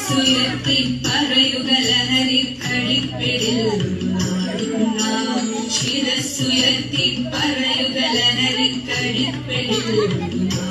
சுரத்தின் பறையுகலகரி கடிப்பிடில் சிரசுயத்தின் பறையுகலகரி கடிப்பிடில்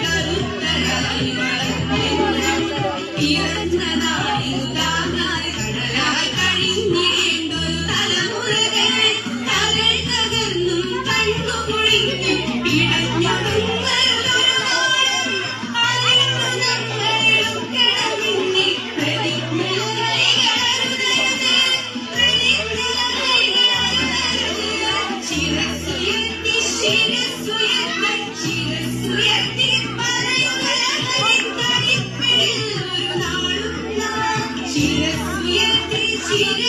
கருத்தராய் வளர்த்தேன் Thank you.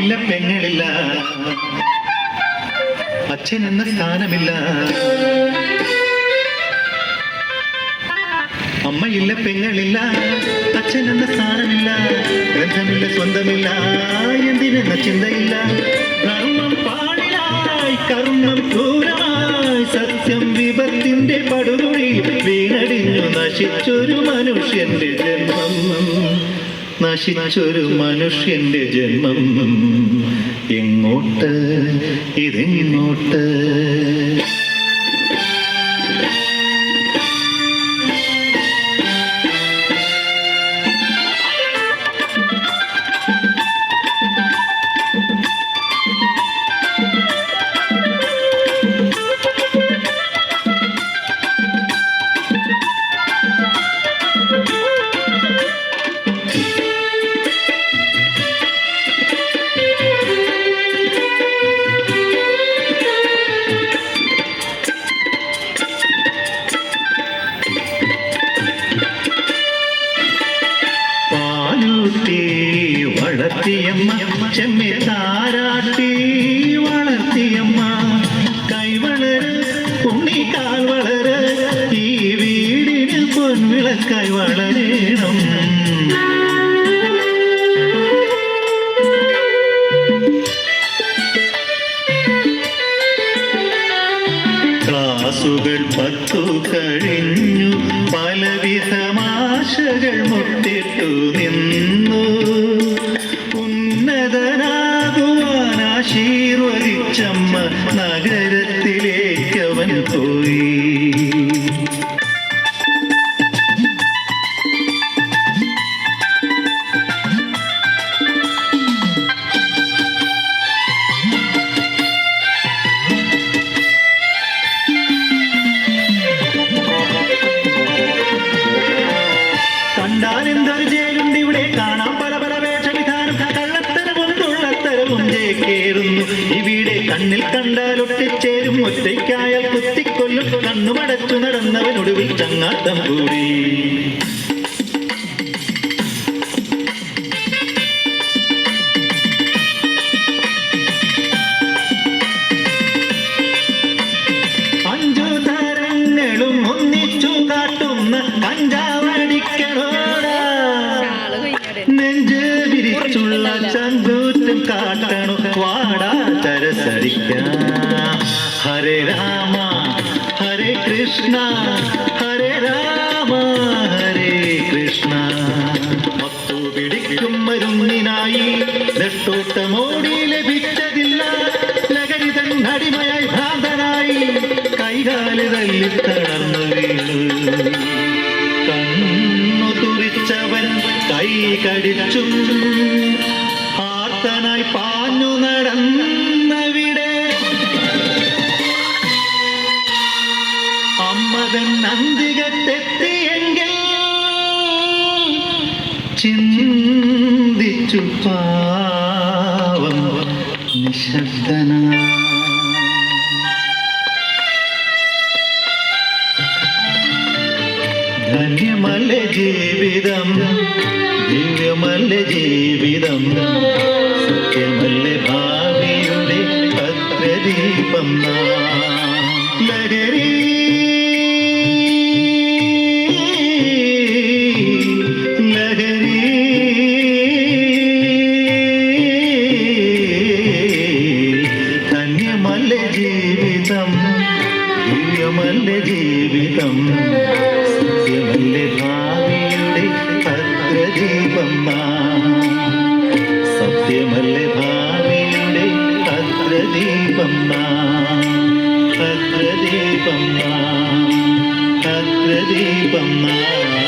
ഇല്ല പെങ്ങളില്ല. അച്ഛൻ എന്ന സ്ഥാനമില്ല. അമ്മയില്ല പെങ്ങളില്ല. അച്ഛൻ എന്ന സ്ഥാനമില്ല. ഗ്രന്ഥമില്ല സ്വന്തമില്ല. എന്തിനെന്ന ചിന്തയില്ല. കർമ്മം പാടിലായി കർമ്മം ക്രൂരമായി സത്യം വിപത്തിന്റെ പടുകുഴി വീണടിഞ്ഞു നശിച്ചൊരു മനുഷ്യന്റെ ജന്മം. നശിച്ചൊരു മനുഷ്യന്റെ ജന്മം. എങ്ങോട്ട് ഇതെങ്ങോട്ട്. പാലൂട്ടി വളർത്തിയമ്മ ചെമ്മെ താരാട്ടി വളർത്തിയമ്മ. കൈവളര് ഉണ്ണിക്കാൽ വളര് ഈ വീടിന് പൊൻവിളക്കായി വളരണം. ക്ലാസുകൾ പത്തു കഴിഞ്ഞു ആശീർവദിച്ചമ്മ ഒറ്റയ്ക്കായാൽ കുത്തിക്കൊല്ലും കണ്ണുമടച്ചു നടന്നവനൊടുവിൽ ചങ്ങാത്തം കൂടി. ചങ്കൂറ്റം കാട്ടണു? വാടാ തരസടിക്കാം ഹരേ രാമ ഹരേ കൃഷ്ണ ഹരേ രാമ ഹരേ കൃഷ്ണ മത്തു പിടിക്കും മരുന്നിനായി നെട്ടോട്ടമോടി ലഭിച്ചതില്ല. ലകരിതൻ അടിമയായി ഭ്രാന്തനായി കൈകാൽ തല്ലി തളർന്നു കണ്ണു തുറിച്ചവൻ കൈ കടിച്ചും. അമ്മതൻ നന്ദികത്തെത്തിയെങ്കിൽ ചിന്തിച്ചു പാവം നിശബ്ദന. ധന്യമല്ല ജീവിതം ദിവ്യമല്ല ജീവിതം സത്യമല്ല ഭാവിയുടെ ഭദ്രദീപം ഭദ്രദീപം നാം. ഭദ്രദീപം നാം.